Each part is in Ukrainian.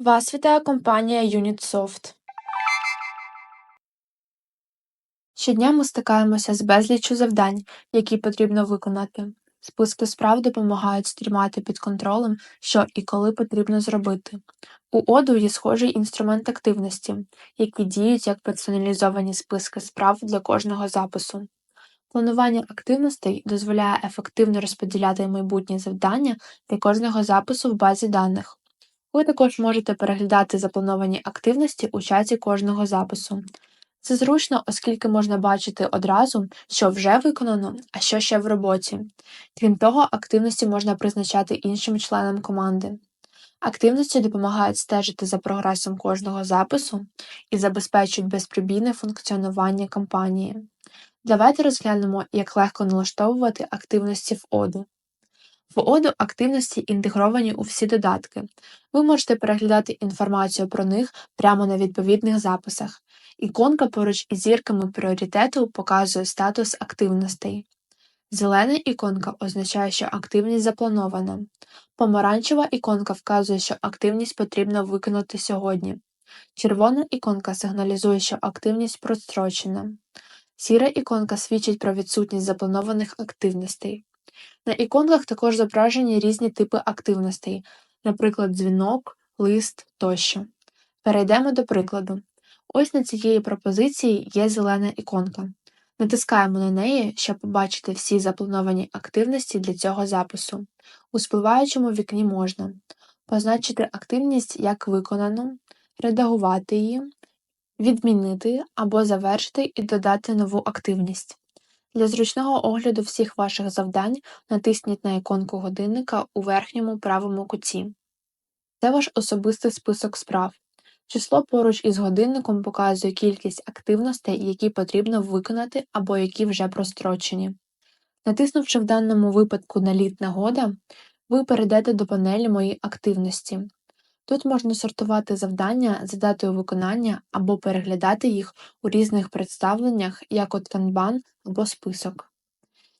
Вас вітає компанія UnitSoft. Щодня ми стикаємося з безліччю завдань, які потрібно виконати. Списки справ допомагають тримати під контролем, що і коли потрібно зробити. У Оду є схожий інструмент активності, які діють як персоналізовані списки справ для кожного запису. Планування активностей дозволяє ефективно розподіляти майбутні завдання для кожного запису в базі даних. Ви також можете переглядати заплановані активності у чаті кожного запису. Це зручно, оскільки можна бачити одразу, що вже виконано, а що ще в роботі. Крім того, активності можна призначати іншим членам команди. Активності допомагають стежити за прогресом кожного запису і забезпечують безпробійне функціонування кампанії. Давайте розглянемо, як легко налаштовувати активності в Оду. В Оду активності інтегровані у всі додатки. Ви можете переглядати інформацію про них прямо на відповідних записах. Іконка поруч із зірками пріоритету показує статус активностей. Зелена іконка означає, що активність запланована. Помаранчева іконка вказує, що активність потрібно виконати сьогодні. Червона іконка сигналізує, що активність прострочена. Сіра іконка свідчить про відсутність запланованих активностей. На іконках також зображені різні типи активностей, наприклад, дзвінок, лист тощо. Перейдемо до прикладу. Ось на цієї пропозиції є зелена іконка. Натискаємо на неї, щоб побачити всі заплановані активності для цього запису. У спливаючому вікні можна позначити активність як виконану, редагувати її, відмінити або завершити і додати нову активність. Для зручного огляду всіх ваших завдань натисніть на іконку годинника у верхньому правому куті. Це ваш особистий список справ. Число поруч із годинником показує кількість активностей, які потрібно виконати або які вже прострочені. Натиснувши в даному випадку на літ нагода, ви перейдете до панелі Мої активності. Тут можна сортувати завдання за датою виконання або переглядати їх у різних представленнях, як от Kanban або список.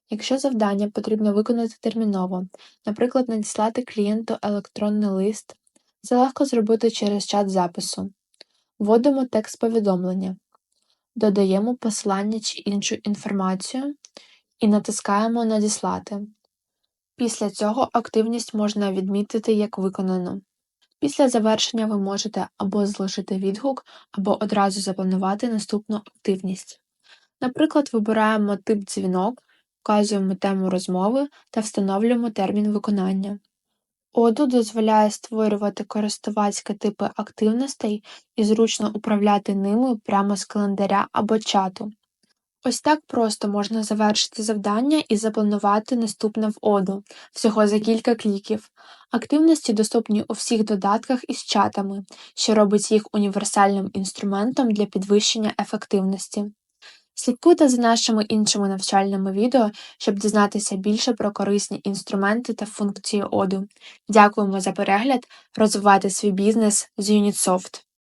Якщо завдання потрібно виконати терміново, наприклад, надіслати клієнту електронний лист, це легко зробити через чат запису. Вводимо текст повідомлення, додаємо посилання чи іншу інформацію і натискаємо Надіслати. Після цього активність можна відмітити як виконану. Після завершення ви можете або залишити відгук, або одразу запланувати наступну активність. Наприклад, вибираємо тип дзвінок, вказуємо тему розмови та встановлюємо термін виконання. Оду дозволяє створювати користувацькі типи активностей і зручно управляти ними прямо з календаря або чату. Ось так просто можна завершити завдання і запланувати наступне в Оду, всього за кілька кліків. Активності доступні у всіх додатках із чатами, що робить їх універсальним інструментом для підвищення ефективності. Слідкуйте за нашими іншими навчальними відео, щоб дізнатися більше про корисні інструменти та функції Оду. Дякуємо за перегляд, розвивайте свій бізнес з Unitsoft.